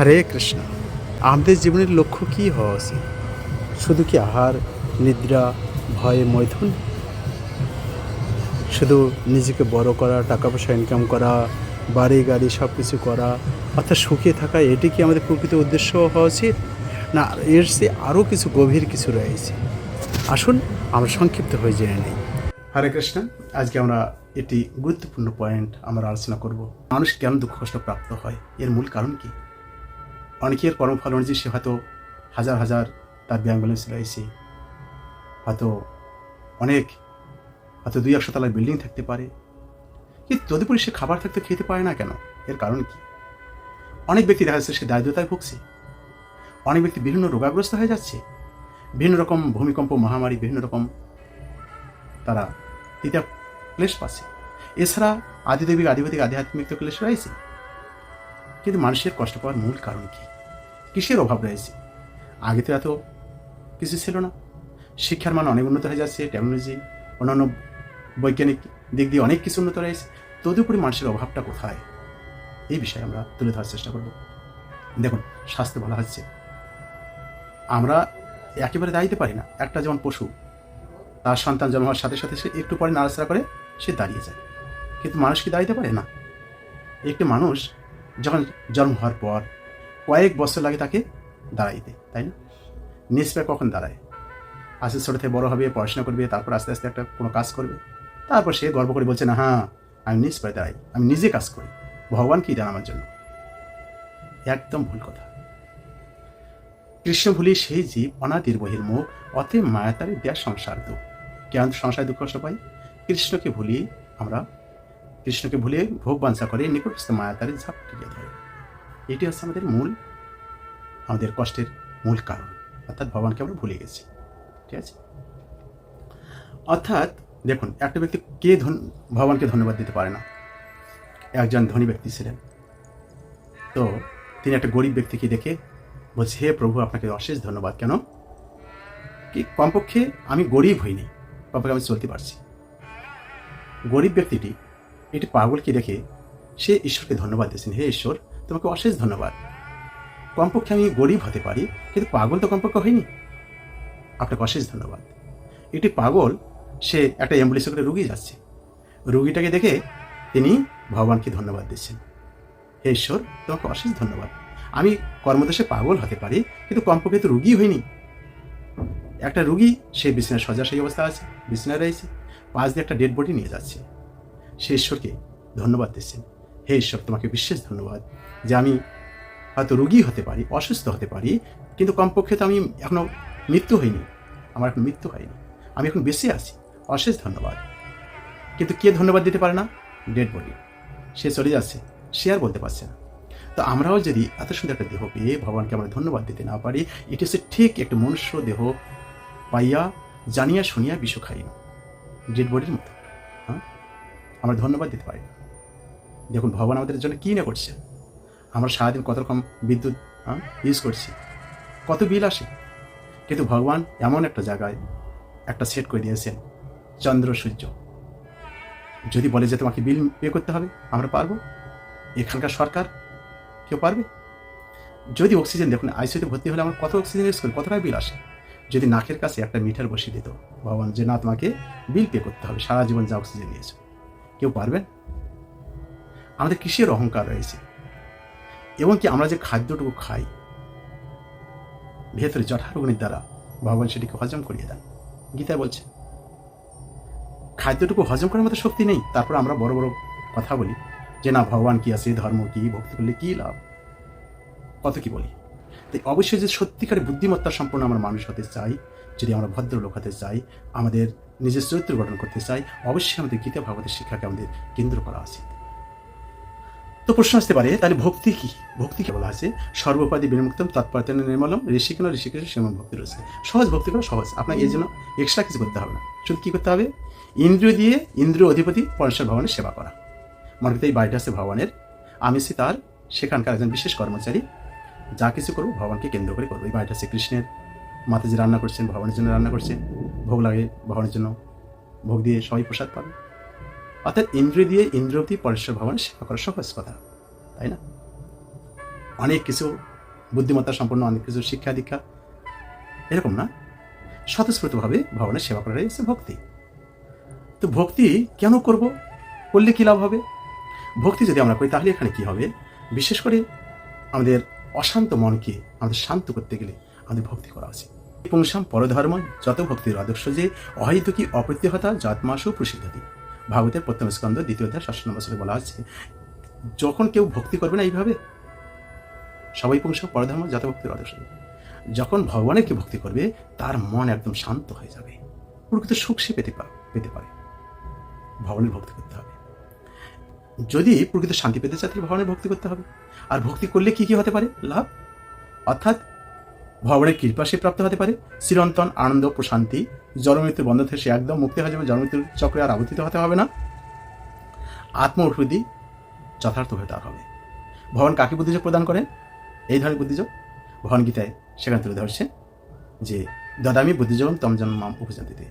হরে কৃষ্ণ, আমাদের জীবনের লক্ষ্য কী হওয়া উচিত? শুধু কি আহার, নিদ্রা, ভয়ে মৈথুন? শুধু নিজেকে বড় করা টাকা পয়সা ইনকাম করা, বাড়ি গাড়ি সব কিছু করা, অর্থাৎ সুখে থাকা, এটি কি আমাদের প্রকৃত উদ্দেশ্য হওয়া উচিত? না, এর সে আরও কিছু গভীর কিছু রয়েছে। আসুন, আমরা সংক্ষিপ্ত হয়ে জেনে নিই। হরে কৃষ্ণ, আজকে আমরা এটি গুরুত্বপূর্ণ পয়েন্ট আমরা আলোচনা করব। মানুষ কেন দুঃখ কষ্ট প্রাপ্ত হয়? এর মূল কারণ কি? অনেকের কর্মফল অনুযায়ী সে হয়তো হাজার হাজার তার ব্যাংক ব্যালেন্স রয়েছে হয়তো অনেক, হয়তো দুই একশো তলার বিল্ডিং থাকতে পারে। কিন্তু তদুপরি সে খাবার থাকতে খেতে পারে না কেন? এর কারণ কি? অনেক ব্যক্তি দেখা যাচ্ছে সে দারিদ্রতায় ভুগছে। অনেক ব্যক্তি বিভিন্ন রোগাগ্রস্ত হয়ে যাচ্ছে। বিভিন্ন রকম ভূমিকম্প, মহামারী, বিভিন্ন রকম তারা তৃতীয় ক্লেশ পাচ্ছে। এছাড়া আদিদেবিক আধিপতিক আধ্যাত্মিক তো ক্লেশ রয়েছে। কিন্তু মানুষের কষ্ট পাওয়ার মূল কারণ কি? কিসের অভাব রয়েছে? আগে তো এত কিছু ছিল না। শিক্ষার মান অনেক উন্নত হয়ে যাচ্ছে টেকনোলজি অন্যান্য বৈজ্ঞানিক দিক দিয়ে অনেক কিছু উন্নত রয়েছে। তদুপরি মানুষের অভাবটা কোথায়? এই বিষয়ে আমরা তুলে ধরার চেষ্টা করব। দেখুন স্বাস্থ্য বলা হচ্ছে, আমরা একেবারে দাঁড়িয়ে পারি না। একটা যেমন পশু, তার সন্তান জন্ম হওয়ার সাথে সাথে সে একটু পরে নাড়াচাড়া করে সে দাঁড়িয়ে যায়। কিন্তু মানুষ কি দাঁড়িয়ে পারে না? একটি মানুষ যখন জন্ম হওয়ার পর কয়েক বছর লাগে তাকে দাঁড়াইতে, তাই না? নিষ্পায় কখন দাঁড়ায়? আস্তে ছোটো থেকে বড় হবে, পড়াশোনা করবে, তারপর আস্তে আস্তে একটা কোনো কাজ করবে। তারপর সে গর্ব করে বলছে, না হ্যাঁ আমি নিষ্পায় দাঁড়াই, আমি নিজে কাজ করি। ভগবান কি দেন আমার জন্য? একদম ভুল কথা। কৃষ্ণ ভুলি সেই জীব অনাদির বহির্মুখ অতএব মায়াতারে দেয় সংসার দুঃখ। কেন সংসার দুঃখ কষ্ট পাই? কৃষ্ণকে ভুলি আমরা কৃষ্ণকে ভুলে ভোগ বাঞ্ছা করে নিকটস্থ মায়াতারে ঝাঁপ টিকে ধরে। এটি হচ্ছে আমাদের মূল, আমাদের কষ্টের মূল কারণ। অর্থাৎ ভগবানকে আমরা ভুলে গেছি। ঠিক আছে? অর্থাৎ, দেখুন, একটা ব্যক্তি কে ধন, ভগবানকে ধন্যবাদ দিতে পারে না। একজন ধনী ব্যক্তি ছিলেন। তো তিনি একটা গরিব ব্যক্তিকে দেখে বলছে, হে প্রভু, আপনাকে অশেষ ধন্যবাদ। কেন? কি কমপক্ষে আমি গরিব হইনি। কমপক্ষে আমি চলতে পারছি। গরিব ব্যক্তিটি এটি পাগলকে দেখে সে ঈশ্বরকে ধন্যবাদ দিয়েছেন। হে ঈশ্বর, তোমাকে অশেষ ধন্যবাদ। কমপক্ষে আমি গরিব হতে পারি, কিন্তু পাগল তো কমপক্ষে হয়নি। আপনাকে অশেষ ধন্যবাদ। এটি পাগল, সে একটা অ্যাম্বুলেন্সে করে রুগী যাচ্ছে। রুগীটাকে দেখে তিনি ভগবানকে ধন্যবাদ দিচ্ছেন। হে ঈশ্বর, তোমাকে অশেষ ধন্যবাদ। আমি কর্মদেশে পাগল হতে পারি, কিন্তু কমপক্ষে তো রুগী হয়নি। একটা রুগী, সে বিছানায় সজা সেই অবস্থা আছে, বিছানায় রয়েছে। পাশ দিয়ে একটা ডেড বডি নিয়ে যাচ্ছে। সে ঈশ্বরকে ধন্যবাদ দিচ্ছেন। হে ঈশ্বর, তোমাকে বিশেষ ধন্যবাদ যে আমি হয়তো রুগী হতে পারি, অসুস্থ হতে পারি, কিন্তু কমপক্ষে তো আমি এখনও মৃত্যু হইনি। আমার এখন মৃত্যু হয়নি। আমি এখন বেঁচে আছি। অশেষ ধন্যবাদ। কিন্তু কে ধন্যবাদ দিতে পারে না? Dead body. সে চলে যাচ্ছে। সে আর বলতে পারছে না। তো আমরাও যদি এত সুন্দর একটা দেহ পেয়ে ভগবানকে আমরা ধন্যবাদ দিতে না পারি এটি হচ্ছে ঠিক একটা মনুষ্য দেহ পাইয়া জানিয়া শুনিয়া বিষ খাই না ডেড বডির মতো। আমরা ধন্যবাদ দিতে পারি। দেখুন, ভগবান আমাদের জন্য কী না করছে। আমরা সারাদিন কত রকম বিদ্যুৎ ইউজ করছি। কত বিল আসে। কিন্তু ভগবান এমন একটা জায়গায় একটা সেট করে দিয়েছেন, চন্দ্র, সূর্য। যদি বলে যে তোমাকে বিল পে করতে হবে, আমরা পারব। এখানকার সরকার কেউ পারবে? যদি অক্সিজেন দেখুন আইসিউতে ভর্তি হলে আমার কত অক্সিজেন ইউজ করি কত টাকা বিল আসে? যদি নাকের কাছে একটা মিটার বসিয়ে দিত, ভগবান যে না, তোমাকে বিল পে করতে হবে, সারা জীবন যা অক্সিজেন নিয়েছো। কেউ পারবেন আমাদের কিসের অহংকার রয়েছে? এবং কি আমরা যে খাদ্যটুকু খাই, ভেতরে জঠারগ্নির দ্বারা ভগবান সেটিকে হজম করিয়ে দেন। গীতা বলছে, খাদ্যটুকু হজম করার মতো শক্তি নেই। তারপর আমরা বড় বড় কথা বলি, যে না, ভগবান কি আছে, ধর্ম কি, ভক্তি করলে কি লাভ? কত কি বলি? তাই অবশ্যই যে সত্যিকারের বুদ্ধিমত্তা সম্পন্ন আমরা মানুষ হতে চাই যদি আমরা ভদ্রলোক হতে চাই, আমাদের নিজের চরিত্র গঠন করতে চাই, অবশ্যই আমাদের গীতা ভাগবতের শিক্ষাকে আমাদের কেন্দ্র করা উচিত। তো প্রশ্ন আসতে পারে, তাহলে ভক্তি কি? ভক্তি কি বলা আছে? সর্বোপাধি বিনিমুক্তম তৎপরতন নির্মলম, ঋষিকেন ঋষিকেশ সেমন ভক্তি রয়েছে। সহজ ভক্তি করা সহজ। আপনার এই জন্য এক্সট্রা কিছু করতে হবে না। শুধু কী করতে হবে? ইন্দ্রিয় দিয়ে ইন্দ্রিয় অধিপতি পরমেশ্বর ভগবানের সেবা করা। মনে করতে এই বাড়িটা আছে ভগবানের। আমি সে তার সেখানকার একজন বিশেষ কর্মচারী। যা কিছু করব ভগবানকে কেন্দ্র করে করব। এই বাড়িটা আছে কৃষ্ণের। মাতাজি রান্না করছেন, ভগবানের জন্য রান্না করছেন। ভোগ লাগে ভগবানের জন্য। ভোগ দিয়ে সবাই প্রসাদ পাবে। অর্থাৎ ইন্দ্রিয় দিয়ে ইন্দ্রিয়বতী পরেশ্বর ভগবানের সেবা করা সহজ কথা, তাই না? অনেক কিছু বুদ্ধিমত্তা সম্পন্ন, অনেক কিছু শিক্ষা দীক্ষা। এরকম না? স্বতঃস্ফূর্তভাবে ভগবানের সেবা করার হচ্ছে ভক্তি। তো ভক্তি কেন করব? করলে কি লাভ হবে? ভক্তি যদি আমরা করি, তাহলে এখানে কি হবে? বিশেষ করে আমাদের অশান্ত মনকে আমাদের শান্ত করতে গেলে আমাদের ভক্তি করা উচিত। পুংসাম পরধর্ম যত ভক্তির আদর্শ যে অহৈতুকী অপ্রত্যহতা যত্মাসু প্রসিদ্ধতি। ভাগবতের প্রথম স্কন্ধ, দ্বিতীয় অধ্যায়, ষষ্ঠ নম্বর বলা আছে, যখন কেউ ভক্তি করবে না এইভাবে? সবাই পুংস পরধর্ম যত ভক্তির আদর্শ যখন ভগবানের কেউ ভক্তি করবে, তার মন একদম শান্ত হয়ে যাবে। প্রকৃত সুখ সে পেতে পেতে পারে। ভগবানের ভক্তি করতে হবে। যদি প্রকৃত শান্তি পেতে চায়, তাহলে ভগবানের ভক্তি করতে হবে। আর ভক্তি করলে কি কি হতে পারে? লাভ? অর্থাৎ ভগবানের কৃপা সে প্রাপ্ত হতে পারে। চিরন্তন আনন্দ প্রশান্তি জন্মমৃত্যুর বন্ধ থেকে সে একদম মুক্তি হয়ে যাবে। জন্মমৃত্যুর চক্রে আর আবর্তিত হতে হবে না। আত্ম উৎপত্তি যথার্থভাবে তার হবে। ভগবান কাকে বুদ্ধিযোগ প্রদান করেন? এই ধরনের বুদ্ধিযোগ ভগবান গীতায় সেখানে তুলে ধরছে যে, দদামি বুদ্ধিযোগম তম জন্মাম উপজাতিতে।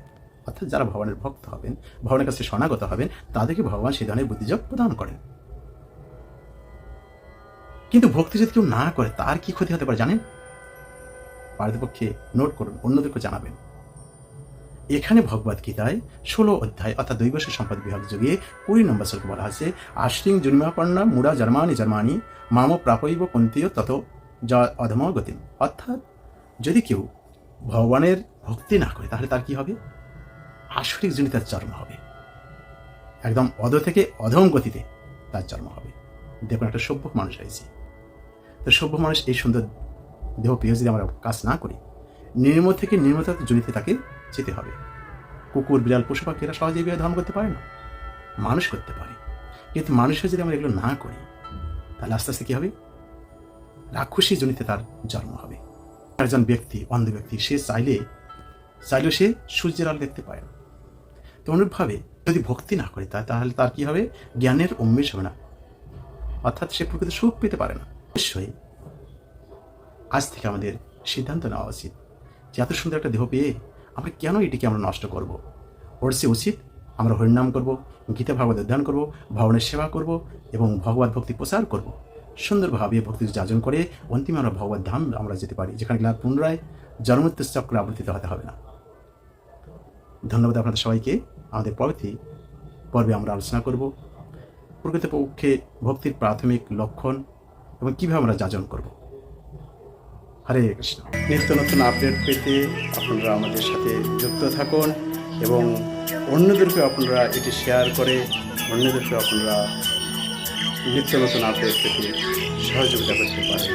অর্থাৎ যারা ভগবানের ভক্ত হবেন, ভগবানের কাছে শরণাগত হবেন, তাদেরকে ভগবান সেই ধরনের বুদ্ধিযোগ প্রদান করেন। কিন্তু ভক্তি যদি কেউ না করে, তার কি ক্ষতি হতে পারে জানেন? পারতপক্ষে নোট করুন অন্যদেরকে জানাবেন। এখানে ভগবত গীতায় ষোলো অধ্যায় অর্থাৎ দৈবশ সম্পদ বিভাগ যোগে কুড়ি নম্বর শ্লোকে বলা আছে, আশ্রিং জন্মাপন্না মুড়া জন্মানি জন্মানি মাম প্রাপইব কুন্তীয় তত অধম গতিম। অর্থাৎ যদি কেউ ভগবানের ভক্তি না করে, তাহলে তার কি হবে? আসরিক জন্য তার জন্ম হবে। একদম অধ থেকে অধম গতিতে তার জন্ম হবে। দেখুন, একটা সভ্য মানুষ হয়েছে তো সভ্য মানুষ এই সুন্দর দেহ পেয়ে যদি আমরা কাজ না করি। নির্ম থেকে নির্মতার জড়িতে তাকে যেতে হবে। কুকুর, বিড়াল, পশু পাখি, এরা সহজে বিয়ে ধর্ম করতে পারে না। মানুষ করতে পারে। কিন্তু মানুষের যদি আমরা এগুলো না করি, তাহলে আস্তে আস্তে কি হবে? রাক্ষসী জনিতে তার জন্ম হবে। একজন ব্যক্তি, অন্ধ ব্যক্তি, সে চাইলে, চাইলেও সে সূর্যের আলো দেখতে পায় না। তো অনুরূপভাবে যদি ভক্তি না করে, তা তাহলে তার কি হবে? জ্ঞানের উন্মেষ হবে না। অর্থাৎ সে প্রকৃত সুখ পেতে পারে না। অবশ্যই আজ থেকে আমাদের সিদ্ধান্ত নেওয়া উচিত যে এত সুন্দর একটা দেহ পেয়ে আমরা কেন এটিকে আমরা নষ্ট করব। ওর উচিত, আমরা হরিনাম করব, গীতা ভাগবত অধ্যয়ন করব ভগবানের সেবা করব এবং ভগবত ভক্তি প্রচার করব। সুন্দরভাবে ভক্তি যাজন করে অন্তিমে আমরা ভগবত ধাম আমরা যেতে পারি, যেখানে গেলে পুনরায় জন্মত্য চক্রে আবর্তিত হতে হবে না। ধন্যবাদ আপনাদের সবাইকে। আমাদের পরবর্তী পর্বে আমরা আলোচনা করব। প্রকৃতপক্ষে ভক্তির প্রাথমিক লক্ষণ এবং কীভাবে আমরা যাজন করব। হরে কৃষ্ণ। নিত্য নতুন আপডেট পেতে আপনারা আমাদের সাথে যুক্ত থাকুন এবং অন্যদেরকে আপনারা এটি শেয়ার করে অন্যদেরকে আপনারা নিত্য নতুন আপডেট পেতে সহযোগিতা করতে পারেন।